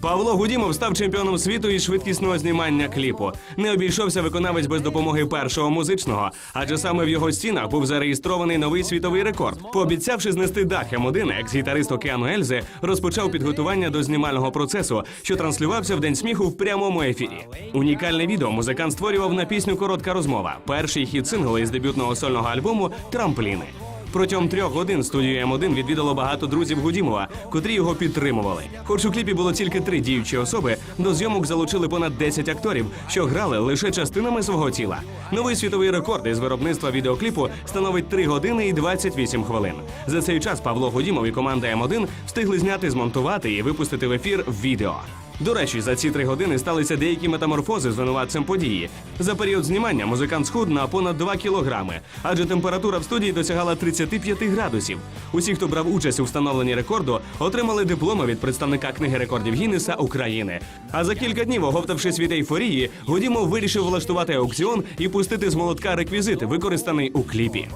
Павло Гудімов став чемпіоном світу із швидкісного знімання кліпу. Не обійшовся виконавець без допомоги першого музичного, адже саме в його стінах був зареєстрований новий світовий рекорд. Пообіцявши знести дах М1, екс-гітарист Океану Ельзи розпочав підготування до знімального процесу, що транслювався в день сміху в прямому ефірі. Унікальне відео музикант створював на пісню Коротка розмова. Перший хіт синглу із дебютного сольного альбому Трампліни. Протягом трьох годин студію М1 відвідало багато друзів Гудімова, котрі його підтримували. Хоч у кліпі було тільки три діючі особи, до зйомок залучили понад 10 акторів, що грали лише частинами свого тіла. Новий світовий рекорд із виробництва відеокліпу становить 3 години і 28 хвилин. За цей час Павло Гудімов і команда М1 встигли зняти, змонтувати і випустити в ефір відео. До речі, за ці три години сталися деякі метаморфози з винуватцем події. За період знімання музикант схуд на понад 2 кілограми, адже температура в студії досягала 35 градусів. Усі, хто брав участь у встановленні рекорду, отримали дипломи від представника книги рекордів Гіннеса України. А за кілька днів, оговтавшись від ейфорії, Гудімов вирішив влаштувати аукціон і пустити з молотка реквізит, використаний у кліпі.